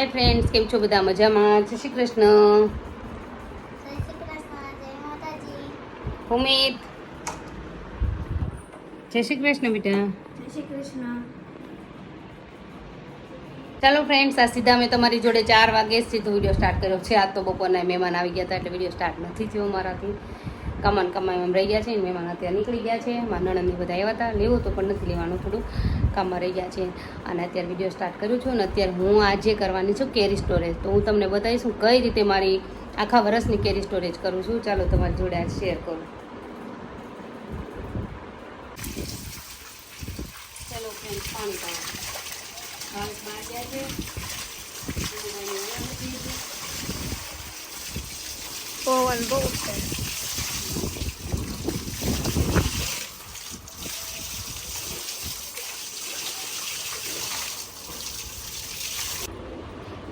Hi friends કેમ છો બધા મજામાં? જય શ્રી કૃષ્ણ. ઉમિત જય શ્રી કૃષ્ણ બેટા. ચાલો ફ્રેન્ડ્સ આ સીધા મેં તમારી જોડે ચાર વાગે સીધો વીડિયો સ્ટાર્ટ કર્યો. છે, આજ તો બપોરના મહેમાન આવી ગયા હતા એટલે વીડિયો સ્ટાર્ટ નથી થયો મારાથી કમાન કમાઈમાં રહી ગયા છે મહેમાન અત્યારે નીકળી ગયા છે. મારા નણંદની બધા આવ્યા હતા. લેવું તો પણ નથી લેવાનું થોડું કામમાં રહી ગયા છે. અને અત્યારે વીડિયો સ્ટાર્ટ કર્યું છું અને અત્યારે હું આજે કરવાની છું કેરી સ્ટોરેજ તો હું તમને બતાવીશું કઈ રીતે મારી આખા વર્ષની કેરી સ્ટોરેજ કરું છું. ચાલો તમારી જોડે આજ શેર કરું. ચાલો પાણી. પવન બહુ છે.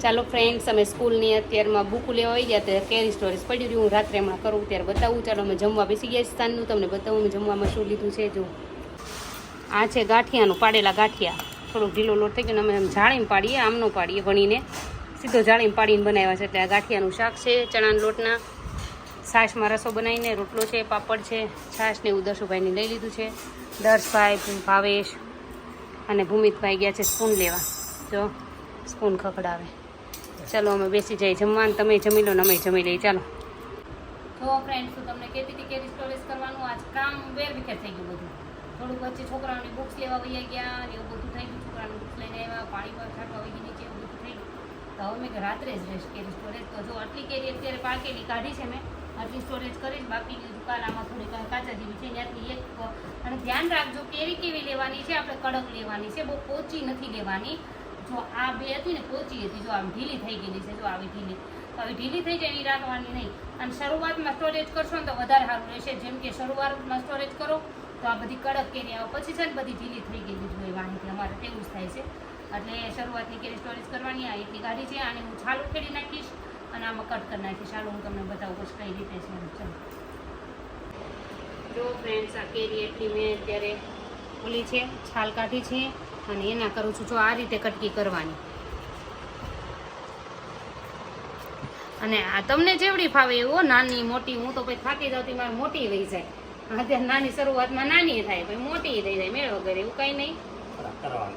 ચાલો ફ્રેન્ડ્સ અમે સ્કૂલની અત્યારમાં બુક લેવા આવી ગયા, ત્યારે કેરી સ્ટોરેજ પડી રહ્યું. હું રાત્રે હમણાં કરું, ત્યારે બતાવું. ચાલો, અમે જમવા બેસી ગયા સ્થાનનું તમને બતાવું, અમે જમવામાં શું લીધું છે. જો, આ છે ગાંઠિયાનું પાડેલા ગાંઠિયા. થોડુંક ઢીલો લોટ થઈ ગયો અમે એમ જાળીમાં પાડીએ, આમનો પાડીએ વણીને સીધો જાળીમ પાડીને બનાવ્યા છે. એટલે આ ગાંઠિયાનું શાક છે, ચણાના લોટના. છાશમાં રસો બનાવીને, રોટલો છે, પાપડ છે, છાશ ને એવું દર્શુભાઈને લઈ લીધું છે. દર્શભાઈ ભાવેશ અને ભૂમિતભાઈ ગયા છે સ્પૂન લેવા. જો, સ્પૂન ખખડાવે. ચાલો, અમે બેસી જઈએ, જમવાનું તમે જમી લો અમે જમી લઈએ, ચાલો. તો ફ્રેન્ડ્સ હું તમને કહેતી હતી કે સ્ટોરેજ કરવાનું, આજ કામ વેર વિખેર થઈ ગયું બધું. થોડુંક વચ્ચે છોકરાઓની બુક્સ લેવા વહી ગયા અને એવું બધું થઈ ગયું. છોકરાની બુક્સ લઈને આવ્યા પાણી પર છાંટવા વહી ગઈ નીચે એવું બધું થઈ તો હવે મેં રાત્રે જ રહીશ કેરી સ્ટોરેજ તો જો આટલી કેરી અત્યારે પાકેલી, કાઢી છે મેં. આટલી સ્ટોરેજ કરીશ બાકીની દુકાનમાં થોડી કાંઈ કાચા જેવી છે. ત્યાંથી એક, અને ધ્યાન રાખજો, કેરી કેવી લેવાની છે? આપણે કડક લેવાની છે. બહુ પોચી નથી લેવાની. જો આ બે હતી ને, પોચી હતી, જો આમ ઢીલી થઈ ગયેલી છે, જો આવી ઢીલી. તો આવી ઢીલી થઈ જાય એવી રાખવાની નહીં. અને શરૂઆતમાં સ્ટોરેજ કરશો ને તો વધારે સારું રહેશે. જેમ કે શરૂઆતમાં સ્ટોરેજ કરો, તો આ બધી કડક કેરી આવે. પછી છે ને બધી ઢીલી થઈ ગયેલી જોઈએ વાણીથી અમારે તેવું જ થાય છે. એટલે શરૂઆતની કેરી સ્ટોરેજ કરવાની, આ એટલી ગાડી છે, આને હું છાલું ખેડી નાખીશ અને આમાં કટ કરી નાખીશ. ચાલો હું તમને બતાવું પછી કઈ રીતે છે ચાલો. જો ફ્રેન્ડ્સ આ કેરી એટલી મેં અત્યારે ઓલી છે, છાલ કાઢી છે. અને એના કરું છું જો આ રીતે કટકી કરવાની. અને આ તમને જેવડી ફાવે એવો નાની મોટી હું તો પછી થાકી જાઉં મારે મોટી વહી જાય. અત્યારે નાની શરૂઆતમાં નાની થાય પછી મોટી થઈ જાય મેળ વગર એવું કંઈ નહીં.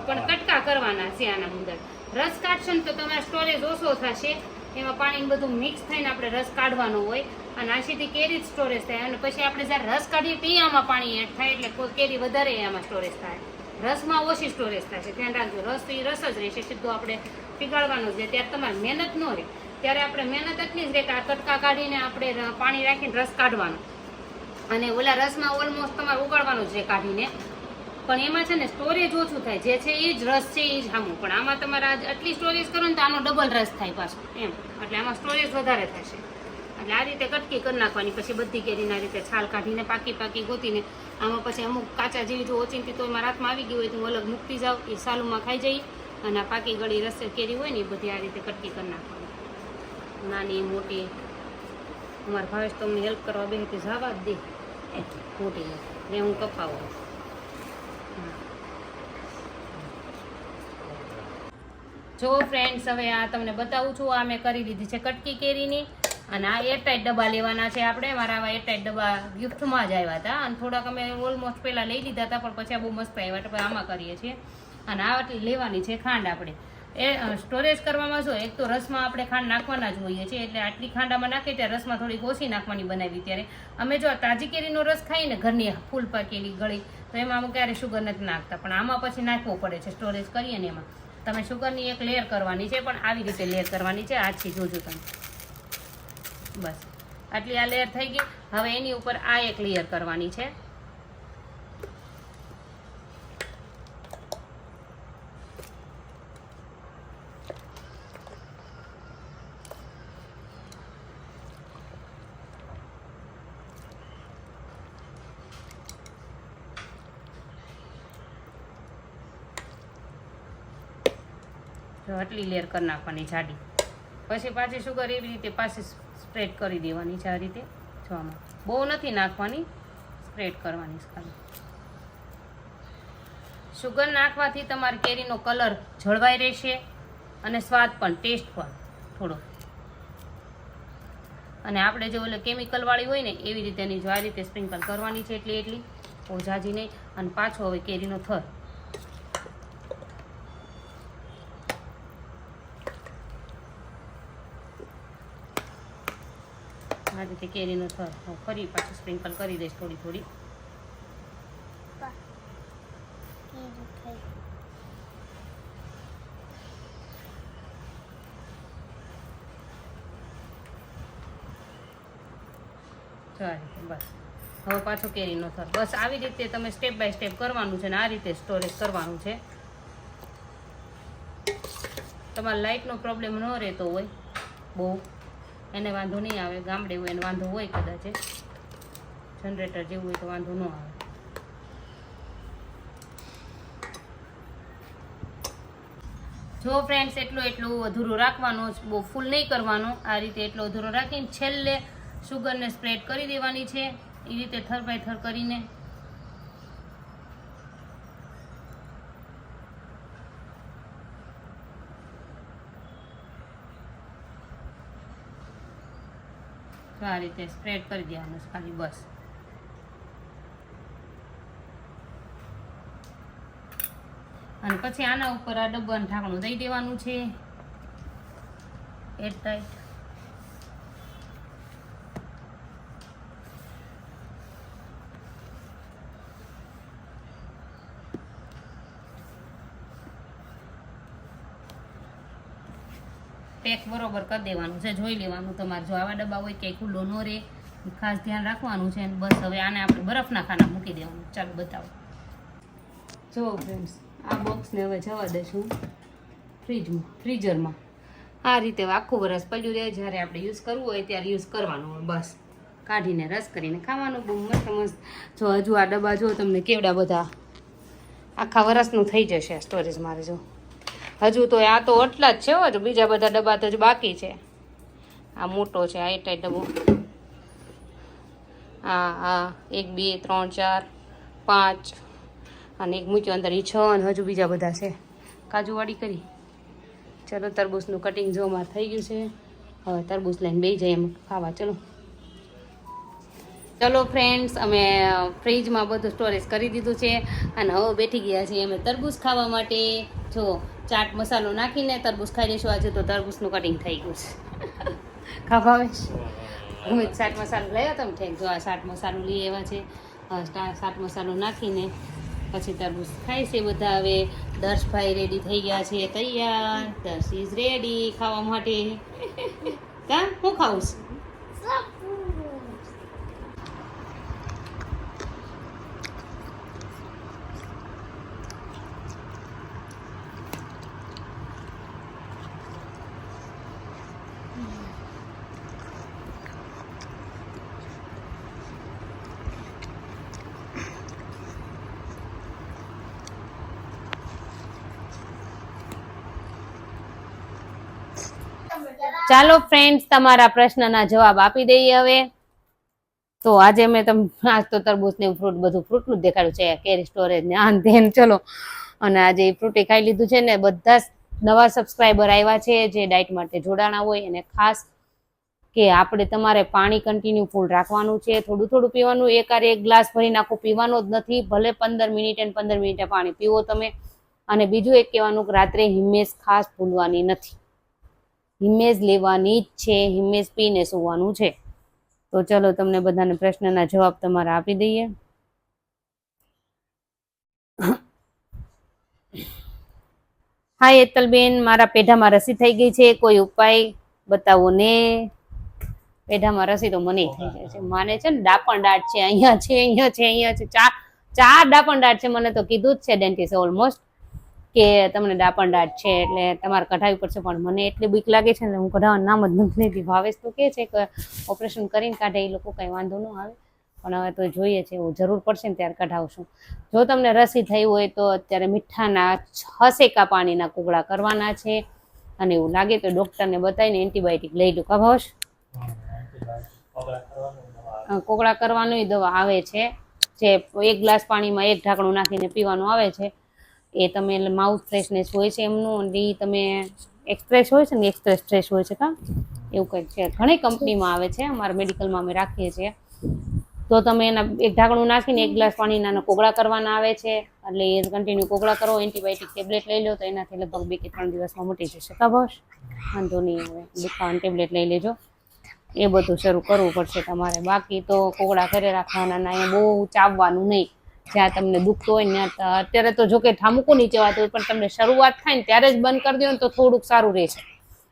પણ કટકા કરવાના છે આના અંદર રસ કાઢશો ને તો તમારે સ્ટોરેજ ઓછો થશે. એમાં પાણી બધું મિક્સ થઈને આપણે રસ કાઢવાનો હોય. અને આશીથી કેરી સ્ટોરેજ થાય. અને પછી આપણે જ્યારે રસ કાઢીએ તે આમાં પાણી એડ થાય એટલે કેરી વધારે આમાં સ્ટોરેજ થાય. રસમાં ઓછી સ્ટોરેજ થશે ધ્યાન રાખજો, રસ તો એ રસ જ રહેશે, સીધું આપણે પીગાળવાનો જ રહે. ત્યારે તમારે મહેનત ન રહે. ત્યારે આપણે મહેનત એટલી જ રહે કે આ કટકા કાઢીને આપણે પાણી રાખીને રસ કાઢવાનો. અને ઓલા રસમાં ઓલમોસ્ટ તમારે ઉગાડવાનું છે કાઢીને. પણ એમાં છે ને સ્ટોરેજ ઓછું થાય. જે છે એ જ રસ છે એ જ હામું. પણ આમાં તમારે આટલી સ્ટોરેજ કરો ને તો આનો ડબલ રસ થાય પાછો. એમ. એટલે આમાં સ્ટોરેજ વધારે થશે એટલે આ રીતે કટકી કરી નાખવાની, પછી બધી કેરીના રીતે છાલ કાઢીને પાકી પાકી ગોતીને, આમાં પછી અમુક કાચા જેવી જો ઓચિંતી તો એમાં રાતમાં આવી ગઈ હોય તો હું અલગ મૂકતી જાઉં, એ સાલુમાં ખાઈ જઈ અને આ પાકી ગળી રસે કેરી હોય ને એ બધી આ રીતે કટકી કરી નાખવાની. નાની મોટી. અમારા ભાવેશ તો અમને હેલ્પ કરવા બે હતી જવા જ દે. મોટી ને. હું કપાવું. જો ફ્રેન્ડ્સ હવે આ તમને બતાવું છું, આ મેં કરી લીધી છે કટકી કેરીની. અને આ એરટાઈટ ડબ્બા લેવાના છે આપણે. મારા આવા એરટાઈટ ડબ્બા ગિફ્ટમાં જ આવ્યા હતા. અને થોડાક અમે ઓલમોસ્ટ પહેલાં લઈ લીધા હતા, પણ પછી આ બહુ મસ્ત આવ્યા હતા આમાં કરીએ છીએ. અને આ લેવાની છે ખાંડ આપણે. એ સ્ટોરેજ કરવામાં શું એક તો રસમાં આપણે ખાંડ નાખવાના જ હોઈએ છીએ, એટલે આટલી ખાંડ આમાં નાખીએ ત્યારે રસમાં થોડીક ઓછી નાખવાની બનાવી ત્યારે. અમે જો તાજી કેરીનો રસ ખાઈએ ને, ઘરની ફૂલ પાકેલી ગળી, તો એમાં અમે ક્યારે શુગર નથી નાખતા. પણ આમાં પછી નાખવું પડે છે સ્ટોરેજ કરીએ ને એમાં. તમે શુગરની એક લેયર કરવાની છે, પણ આવી રીતે લેયર કરવાની છે. આજથી જોજો તમે. બસ. આટલી આ લેયર થઈ ગઈ. હવે એની ઉપર આ એક લેયર કરવાની છે. આટલી લેયર કરી નાખવાની જાડી. પછી પાછી શુગર એવી રીતે પાછી સ્પ્રેડ કરી દેવાની છે આ રીતે જોવામાં. બહુ નથી નાખવાની, સ્પ્રેડ કરવાની ખાલી. શુગર નાખવાથી તમારી કેરીનો કલર જળવાઈ રહેશે અને સ્વાદ પણ ટેસ્ટ પણ થોડો. અને આપણે જો ઓલે કેમિકલવાળી હોય ને, એવી રીતે એની જો આ રીતે સ્પ્રિંકલ કરવાની છે એટલી એટલી ઝાઝી નહીં. અને પાછો હવે કેરીનો થર. આ રીતે કેરીનો થર હું ફરી પાછું સ્પ્રિંકલ કરી દઈશ થોડી થોડી. બસ. હવે પાછો કેરીનો થર બસ આવી રીતે તમે સ્ટેપ બાય સ્ટેપ કરવાનું છે ને આ રીતે સ્ટોરેજ કરવાનું છે. તમારે લાઇટનો પ્રોબ્લેમ ન રહેતો હોય, બહુ. એને વાંધો નહીં આવે, ગામડે હોય એને વાંધો હોય કદાચ જનરેટર જેવું હોય તો વાંધો ન આવે. જો ફ્રેન્ડ્સ એટલું એટલું અધૂરો રાખવાનો બહુ ફૂલ નહીં કરવાનો. આ રીતે એટલો અધૂરો રાખીને છેલ્લે સુગરને સ્પ્રેડ કરી દેવાની છે. એ રીતે થર બાય થર કરીને તો આ રીતે સ્પ્રેડ કરી દેવાનું ખાલી, બસ. અને પછી આના ઉપર આ ડબ્બાનું ઢાંકણું દઈ દેવાનું છે. એર પેક બરોબર કરી દેવાનું છે, જોઈ લેવાનું તમારે. જો આવા ડબ્બા હોય ક્યાંય ખુલ્લો ન રહે, ખાસ ધ્યાન રાખવાનું છે અને બસ હવે આને આપણે બરફના ખાના મૂકી દેવાનું. ચાલો, બતાવો. જો ફ્રેન્ડ્સ આ બોક્સને હવે જવા દઈશું ફ્રીજમાં ફ્રીઝરમાં આ રીતે આખું વરસ પડ્યું રહે, જ્યારે આપણે યુઝ કરવું હોય ત્યારે યુઝ કરવાનું હોય, બસ. કાઢીને રસ કરીને ખાવાનું, બહુ મસ્ત મસ્ત. જો હજુ આ ડબ્બા જો તમને કેવડા બધા. આખા વરસનું થઈ જશે સ્ટોરેજ મારે જો. હજુ તો આ તો એટલા જ છે હજુ બીજા બધા ડબ્બા તો બાકી છે. આ મોટો છે, આ એટલા ડબ્બો. હા હા એક, બે, ત્રણ, ચાર, પાંચ, અને એક મૂક્યો અંદર એ છ, અને હજુ બીજા બધા છે. કાજુવાળી કરી. ચલો, તરબૂચનું કટિંગ જો મારે થઈ ગયું છે. હવે તરબૂચ લઈને બે જાય એમ ખાવા. ચલો. ચલો ફ્રેન્ડ્સ અમે ફ્રીજમાં બધું સ્ટોરેજ કરી દીધું છે અને હવે બેઠી ગયા છીએ અમે તરબૂચ ખાવા માટે. જો, ચાટ મસાલો નાખીને તરબૂચ ખાઈ લઈશું. આજે તો તરબૂચનું કટિંગ થઈ ગયું છે. ખાવા હું ચાટ મસાલો લઈ તમે ઠેક, જો આ ચાટ મસાલો લઈ એવા છે. ચાટ મસાલો નાખીને પછી તરબૂચ ખાય છે બધા હવે. દર્શભાઈ રેડી થઈ ગયા છે, તૈયાર. દર્શ ઇઝ રેડી ખાવા માટે. કા? હું ખાઉં છું. ચાલો ફ્રેન્ડ્સ તમારા પ્રશ્નના જવાબ આપી દઈએ હવે. તો આજે મેં તમને આજ તો તરબૂચ ને ફ્રૂટ બધું ફ્રૂટનું જ દેખાડ્યું છે. કેરી સ્ટોરેજ ને આન ધેન ચલો. અને આજે ફ્રૂટે ખાઈ લીધું છે ને બધા નવા સબસ્ક્રાઈબર આવ્યા છે જે ડાયટ માટે જોડાણા હોય. અને ખાસ કે આપણે તમારે પાણી કન્ટિન્યુ ફૂલ રાખવાનું છે. થોડું થોડું પીવાનું, એક એક ગ્લાસ ભરીને આખું પીવાનો જ નથી. ભલે પંદર મિનિટે પંદર મિનિટે પાણી પીવો તમે. અને બીજું એક કહેવાનું કે રાત્રે હિમેશ ખાસ ભૂલવાની નથી. હિમેજ લેવાની જ છે હિમેજ પીને સુવાનું છે. તો ચલો તમને બધાને પ્રશ્નના જવાબ તમારા આપી દઈએ. હા એતલબેન, મારા પેઢામાં રસી થઈ ગઈ છે. કોઈ ઉપાય બતાવો ને? પેઢામાં રસી તો મને થઈ જાય છે. માને છે ને, ડાપણ દાટ છે, અહીંયા છે અહીંયા છે અહીંયા છે. ચાર ચાર ડાપણ દાટ છે, મને તો કીધું જ છે ડેન્ટિસ્ટ ઓલમોસ્ટ કે તમને ડાપણ દાટ છે એટલે તમારે કઢાવી પડશે પણ મને એટલી બીક લાગે છે ને હું કઢાવવાનું નામ જ નથી લેતી ભાવેશ તો કે છે કે ઓપરેશન કરીને કાઢે, એ લોકો કંઈ વાંધો ન આવે. પણ હવે તો જોઈએ છે, એવું જરૂર પડશે ને ત્યારે કઢાવશું. જો તમને રસી થઈ હોય તો અત્યારે મીઠાના છ સેકા પાણીના કુગળા કરવાના છે અને એવું લાગે તો ડૉક્ટરને બતાવીને એન્ટીબાયોટિક લઈ લો કભાવશ કોગળા કરવાનું દવા આવે છે. જે એક ગ્લાસ પાણીમાં એક ઢાંકણું નાખીને પીવાનું આવે છે. એ તમે માઉથ ફ્રેશનેસ હોય છે એમનું અને એ તમે એક્સપ્રેસ હોય છે ને એક્સપ્રેસ ફ્રેશ હોય છે કા? એવું કંઈક છે. ઘણી કંપનીમાં આવે છે, અમારા મેડિકલમાં અમે રાખીએ છીએ. તો તમે એના એક ઢાંકણું નાખીને એક ગ્લાસ પાણીના કોગળા કરવાના આવે છે, એટલે એ કન્ટિન્યુ કોગળા કરો એન્ટીબાયોટિક ટેબ્લેટ લઈ લો તો એનાથી લગભગ બે કે ત્રણ દિવસમાં મટી જશે. કા બસ? વાંધો નહીં આવે દુખાવાની ટેબ્લેટ લઈ લેજો. એ બધું શરૂ કરવું પડશે તમારે. બાકી તો કોગળા ઘરે રાખવાના ના એ બહુ ચાવવાનું નહીં. જ્યાં તમને દુખતું હોય ને ત્યાં અત્યારે તો જોકે ઠામુકું વાત ચવાતું હોય, પણ તમને શરૂઆત થાય ને ત્યારે જ બંધ કરી દો ને તો થોડુંક સારું રહેશે.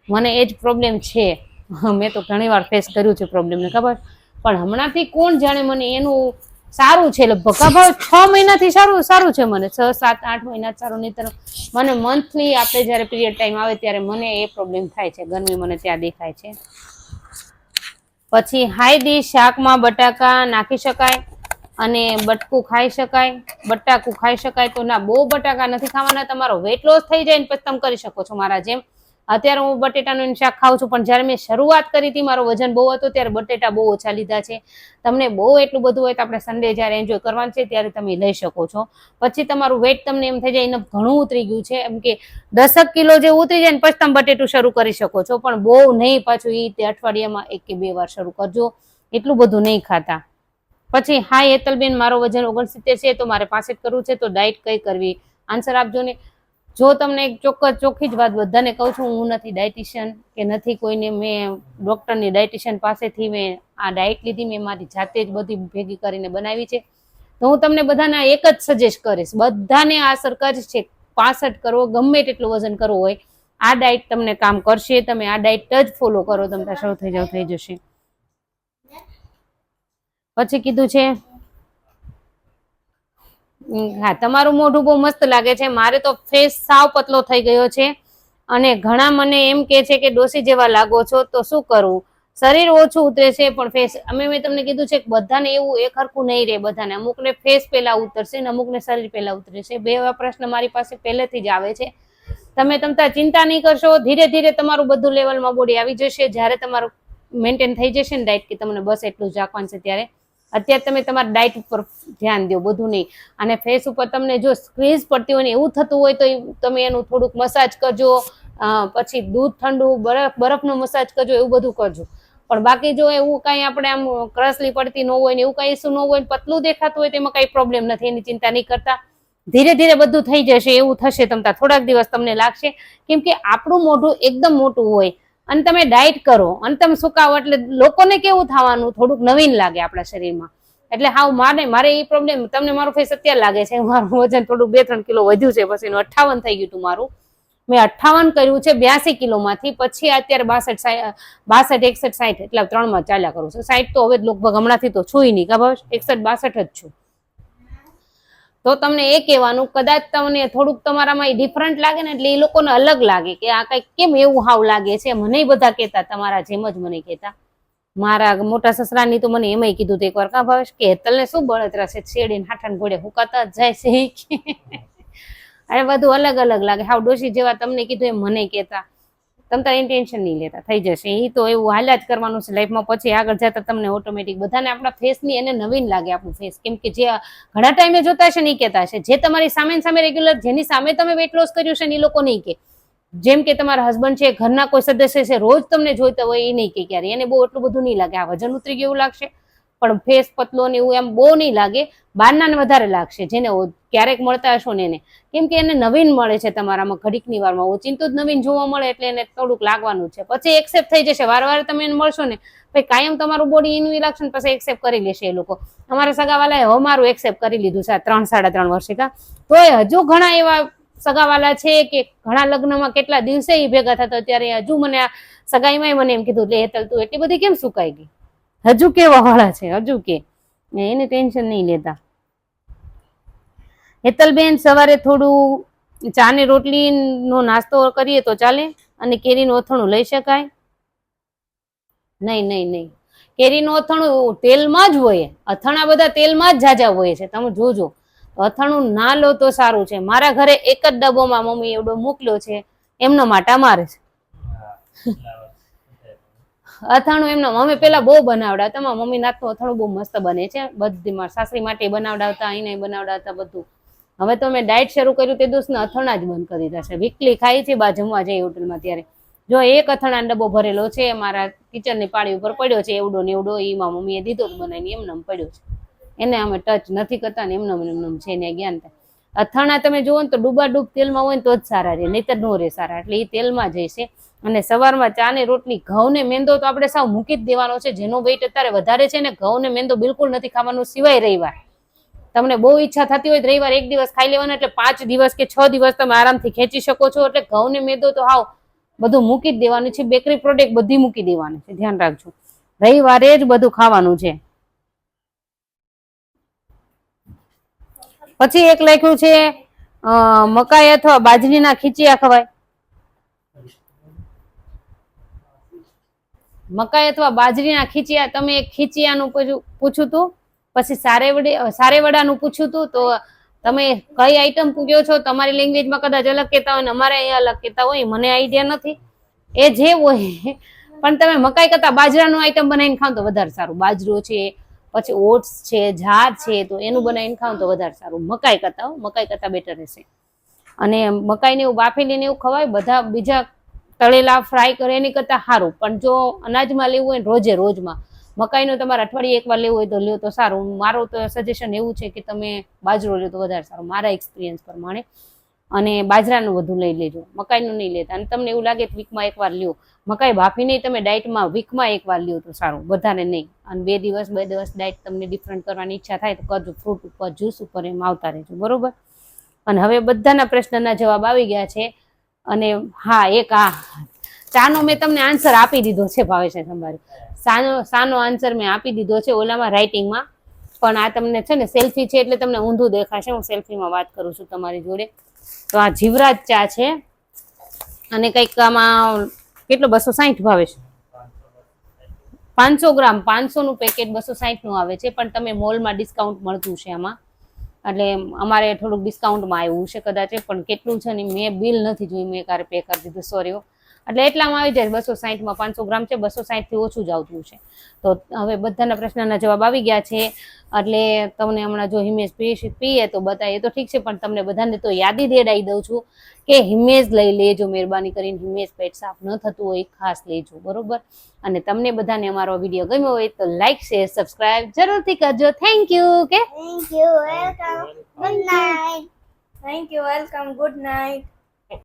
મને એ જ પ્રોબ્લેમ છે. મેં તો ઘણી વાર ફેસ કર્યું છે પ્રોબ્લેમને ખબર? પણ હમણાંથી કોણ જાણે મને એનું સારું છે લગભગ? ખબર છ મહિનાથી સારું સારું છે મને. છ, સાત, આઠ મહિના સારું નહીં મને મંથલી આપણે જ્યારે પીરિયડ ટાઈમ આવે ત્યારે મને એ પ્રોબ્લેમ થાય છે. ગરમી મને ત્યાં દેખાય છે. પછી હાઈ દી શાકમાં બટાકા નાખી શકાય. અને બટકું ખાઈ શકાય, બટાકું ખાઈ શકાય તો ના, બહુ બટાકા નથી ખાવાના, તમારો વેટ લોસ થઈ જાય ને પછી તમે કરી શકો છો મારા જેમ. અત્યારે હું બટેટાનું શાક ખાઉં છું, પણ જ્યારે મેં શરૂઆત કરી હતી, મારો વજન બહુ હતો, ત્યારે બટેટા બહુ ઓછા લીધા છે. તમને બહુ એટલું બધું હોય તો આપણે સન્ડે જ્યારે એન્જોય કરવાનું છે, ત્યારે તમે લઈ શકો છો. પછી તમારું વેટ તમને એમ થઈ જાય, એને ઘણું ઉતરી ગયું છે, એમ કે દસક કિલો જે ઉતરી જાય ને પછી તમે બટેટું શરૂ કરી શકો છો. પણ બહુ નહીં પાછું એ અઠવાડિયામાં એક કે બે વાર શરૂ કરજો, એટલું બધું નહીં ખાતા. પછી, હા, હેતલબેન, મારો વજન ઓગણસિત્તેર છે, તો મારે પાસઠ કરવું છે, તો ડાયટ કઈ કરવી? આન્સર આપજો ને. જો તમને એક ચોક્કસ ચોખ્ખી જ વાત બધાને કહું છું, હું નથી ડાયટિશિયન કે નથી કોઈને મેં ડૉક્ટરની ડાયટિશિયન પાસેથી મેં આ ડાયટ લીધી, મેં મારી જાતે જ બધી ભેગી કરીને બનાવી છે. તો હું તમને બધાને એક જ સજેસ્ટ કરીશ. બધાને આ સરકાર છે, પાસઠ કરવો ગમે તેટલું વજન કરવું હોય, આ ડાયટ તમને કામ કરશે, તમે આ ડાયટ જ ફોલો કરો તમને શરૂ થઈ જાવ થઈ જશે. પછી કીધું છે હા, તમારું મોઢું બહુ મસ્ત લાગે છે. મારે તો ફેસ સાવ પતલો થઈ ગયો છે. અને ઘણા મને એમ કે છે કે ડોસી જેવા લાગો છો, તો શું કરવું શરીર ઓછું ઉતરે છે, પણ ફેસ અમે મેં તમને કીધું છે કે બધાને એવું એક હરખું નહીં રહે, બધાને. અમુકને ફેસ પહેલા ઉતરશે ને અમુકને શરીર પહેલા ઉતરશે બે એવા પ્રશ્ન મારી પાસે પહેલેથી જ આવે છે. તમે તમતા ચિંતા નહીં કરશો. ધીરે ધીરે તમારું બધું લેવલમાં બોડી આવી જશે. જ્યારે તમારું મેન્ટેન થઈ જશે ને ડાયટ કે તમને બસ એટલું જ રાખવાનું છે ત્યારે. અત્યારે તમે તમારા ડાયટ ઉપર ધ્યાન દો, બધું નહીં. અને ફેસ ઉપર તમને જો સ્ક્વીઝ પડતી હોય ને એવું થતું હોય તો તમે એનું થોડુંક મસાજ કરજો. પછી દૂધ ઠંડુ, બરફ, બરફનો મસાજ કરજો, એવું બધું કરજો. પણ બાકી જો એવું કાંઈ આપણે આમ ક્રસલી પડતી ન હોય ને એવું કાંઈ શું ન હોય પતલું દેખાતું હોય તેમાં કાંઈ પ્રોબ્લેમ નથી, એની ચિંતા નહીં કરતા. ધીરે ધીરે બધું થઈ જશે, એવું થશે તમતા થોડાક દિવસ તમને લાગશે. કેમ કે આપણું મોઢું એકદમ મોટું હોય. અને તમે ડાયટ કરો. અને તમે સુકાવો એટલે લોકોને કેવું થવાનું? થોડુંક નવીન લાગે આપણા શરીરમાં. એટલે હાવ મારે મારે એ પ્રોબ્લેમ તમને મારું ફેસ અત્યારે લાગે છે. મારું વજન થોડું બે ત્રણ કિલો વધ્યું છે. પછી એનું અઠ્ઠાવન થઈ ગયું હતું મારું. મેં અઠ્ઠાવન કર્યું છે બ્યાસી કિલોમાંથી. પછી અત્યારે બાસઠ બાસઠ, એકસઠ સાઠ એટલે ત્રણમાં ચાલ્યા કરું છું. સાઠ તો હવે લગભગ હમણાંથી તો છું નહીં. ખબર એકસઠ, બાસઠ જ છું. તો તમને એ કહેવાનું, કદાચ તમને થોડુંક તમારામાં ડિફરન્ટ લાગે ને એટલે એ લોકોને અલગ લાગે કે આ કંઈક કેમ એવું હાવ લાગે છે? મને બધા કહેતા, તમારા જેમ જ મને કહેતા. મારા મોટા સસરાની તો મને એમાંય કીધું હતું એકવાર, કા ભાવેશ, કે હેતલને શું બળતરા છે શેડીને હાઠાને ઘોડે હુકાતા જ જાય છે. અરે, બધું અલગ અલગ લાગે. હાવ ડોશી જેવા તમને કીધું એમ મને કહેતા. તમે તારે ટેન્શન નહીં લેતા, થઈ જશે. એ તો એવું હાલ્યા જ કરવાનું છે લાઈફમાં પછી આગળ જતા તમને ઓટોમેટિક બધાને આપણા ફેસની એને નવીન લાગે આપણું ફેસ કેમ કે જે ઘણા ટાઈમે જોતા હશે ને એ કહેતા હશે. જે તમારી સામે સામે રેગ્યુલર જેની સામે તમે વેટ લોસ કર્યું છે એ લોકો નહીં કે. જેમ કે તમારા હસબન્ડ છે, ઘરના કોઈ સદસ્ય છે, રોજ તમને જોઈતા હોય એ નહીં કે ક્યારે એને બહુ એટલું બધું નહીં લાગે. આ વજન ઉતરી ગયું લાગશે. પણ ફેસ પતલો ને એવું એમ બહુ નહીં લાગે. બહારના વધારે લાગશે, જેને ક્યારેક મળતા હશો ને એને. કેમ કે એને નવીન મળે છે તમારામાં ઘડીકની વારમાં. ઓચિંતું જ નવીન જોવા મળે એટલે એને થોડુંક લાગવાનું છે. પછી એક્સેપ્ટ થઈ જશે. વાર તમે એને મળશો ને, ભાઈ કાયમ તમારું બોડી એનું લાગશે ને પછી એક્સેપ્ટ કરી લેશે એ લોકો. અમારા સગાવાલાએ હવે મારું એક્સેપ્ટ કરી લીધું છે ત્રણ, સાડા ત્રણ વર્ષે કા. એ હજુ ઘણા એવા સગાવાલા છે કે ઘણા લગ્નમાં કેટલા દિવસે એ ભેગા થતા. ત્યારે હજુ મને આ સગાઈમાં મને એમ કીધું, લે, હેતલ, તું એટલી બધી કેમ સુકાઈ ગઈ? હજુ કેવા વાળા છે? હજુ કે. એને ટેન્શન નહીં લેતા. હેતલબેન સવારે થોડું ચા ને રોટલી નો નાસ્તો કરીએ તો ચાલે અને કેરીનું અથણું લઈ શકાય? નહીં નહીં નહીં. કેરીનું અથાણું તેલમાં જ હોય. અથાણા બધા તેલમાં જ જાજા હોય છે. તમે જોજો. અથાણું ના લો તો સારું છે. મારા ઘરે એક જ ડબ્બોમાં મમ્મી એવડો મોકલ્યો છે. એમનો માટે મારે છે. અથાણું એમના મમ્મી પેલા બહુ બનાવડાવતા મારા મમ્મી નાથનું અથાણું બહુ મસ્ત બને છે. બધી મારા સાસરી માટે બનાવડાવતા અહીંને બનાવડાવતા બધું. હવે તો મેં ડાયટ શરૂ કર્યું તે દિવસને અથાણા જ બંધ કરી દીધા છે. વીકલી ખાઈ છે, બા જમવા જઈએ હોટલમાં ત્યારે. જો એક અથાણા ડબ્બો ભરેલો છે, મારા કિચનની પાળી ઉપર પડ્યો છે, એવડો ને એવડો એમાં મમ્મીએ દીધો બનાવીને એમને પડ્યો છે. એને અમે ટચ નથી કરતા ને એમને એમને એમ છે ને જ્ઞાન થાય અથાણા તમે જુઓ ને તો ડૂબા તેલમાં હોય ને તો જ સારા રહે નહીં તો નો રહે સારા. એટલે એ તેલમાં જઈશે અને સવારમાં ચા ને રોટલી ઘઉં ને મેંદો તો આપણે સાવ મૂકી જ દેવાનો છે. જેનો વેઇટ અત્યારે વધારે છે ને ઘઉં ને મેંદો બિલકુલ નથી ખાવાનું સિવાય રવિવાર. તમને બહુ ઈચ્છા થતી હોય રવિવાર એક દિવસ ખાઈ લેવાનો એટલે પાંચ દિવસ કે છ દિવસ તમે આરામથી ખેંચી શકો છો. એટલે ઘઉં ને મેંદો તો હાવ બધું મૂકી જ દેવાનું છે. બેકરી પ્રોડક્ટ બધી મૂકી દેવાની છે. ધ્યાન રાખજો. રવિવારે જ બધું ખાવાનું છે. પછી એક લખ્યું છે મકાઈ અથવા બાજરીના ખીચિયા ખવાય. મકાઈ અથવા બાજરીના ખીચિયા, તમે એક ખીચિયાનું પૂછ્યું હતું પછી સારેવડી સારેવડાનું પૂછ્યું હતું તો તમે કઈ આઈટમ પૂછ્યો છો, તમારી લેંગ્વેજમાં કદાચ અલગ કહેતા હોય ને અમારે અહીંયા અલગ કહેતા હોય, મને આઈડિયા નથી. એ જે હોય, પણ તમે મકાઈ કરતા બાજરાનું આઈટમ બનાવીને ખાવ તો વધારે સારું. બાજરો છે પછી ઓટ્સ છે ઝાર છે, તો એનું બનાવીને ખાવ તો વધારે સારું. મકાઈ કરતા મકાઈ કરતા બેટર રહેશે. અને મકાઈને એવું બાફેલીને એવું ખવાય, બધા બીજા તળેલા ફ્રાય કરે એની કરતાં સારું. પણ જો અનાજમાં લેવું હોય રોજે રોજમાં. મકાઈનો તમારે અઠવાડિયે એકવાર લેવું હોય તો લ્યો તો સારું. મારું તો સજેશન એવું છે કે તમે બાજરો લ્યો તો વધારે સારું. મારા એક્સપિરિયન્સ પ્રમાણે. અને બાજરાનું વધુ લઈ લેજો. મકાઈનું નહીં લેતા. અને તમને એવું લાગે કે વીકમાં એકવાર લ્યો. મકાઈ બાફી નહીં, તમે ડાયટમાં વીકમાં એકવાર લ્યો તો સારું વધારે નહીં. અને બે દિવસ બે દિવસ ડાયટ તમને ડિફરન્ટ કરવાની ઈચ્છા થાય તો કરજો. ફ્રૂટ ઉપર જ્યુસ ઉપર એમ આવતા રહેજો, બરોબર? અને હવે બધાના પ્રશ્નના જવાબ આવી ગયા છે. અને હા, એક આ ચાનો મેં તમને આન્સર આપી દીધો છે, ભાવેશ સંભાળી. સાનો સાનો આન્સર મેં આપી દીધો છે ઓલામાં રાઇટિંગમાં પણ આ તમને છે ને સેલ્ફી છે એટલે તમને ઊંધું દેખાશે, હું સેલ્ફીમાં વાત કરું છું તમારી જોડે. તો આ જીવરાજ ચા છે. અને કંઈક આમાં કેટલો? બસો સાહીઠ ભાવે છે. પાંચસો ગ્રામ પાંચસો નું પેકેટ બસો સાહીઠનું આવે છે, પણ તમે મોલમાં ડિસ્કાઉન્ટ મળતું છે આમાં. એટલે અમારે થોડુંક ડિસ્કાઉન્ટમાં આવ્યું છે કદાચ, પણ કેટલું છે ને મેં બિલ નથી જોયું મેં કારે પે કરી દીધું સોરી એટલે એટલામાં આવી જાય બસો સાહીઠમાં પાંચસો ગ્રામ છે બસો સાહીઠથી ઓછું જ આવતું છે. તો હવે બધાના પ્રશ્નના જવાબ આવી ગયા છે. એટલે તમને હમણાં જો હિમેશ પીએ પીએ તો બતાવીએ. તો ઠીક છે પણ તમને બધાને તો યાદી દેડાઈ દઉં છું કે હિમેશ લઈ લેજો મહેરબાની કરીને. હિમેશ પેટ સાફ ન થતું હોય ખાસ લેજો બરોબર? અને તમને બધાને અમારો વીડિયો ગમ્યો હોય તો લાઈક શેર સબસ્ક્રાઇબ જરૂરથી કરજો. થેન્ક યુ કે thank you welcome good night thank you welcome good night.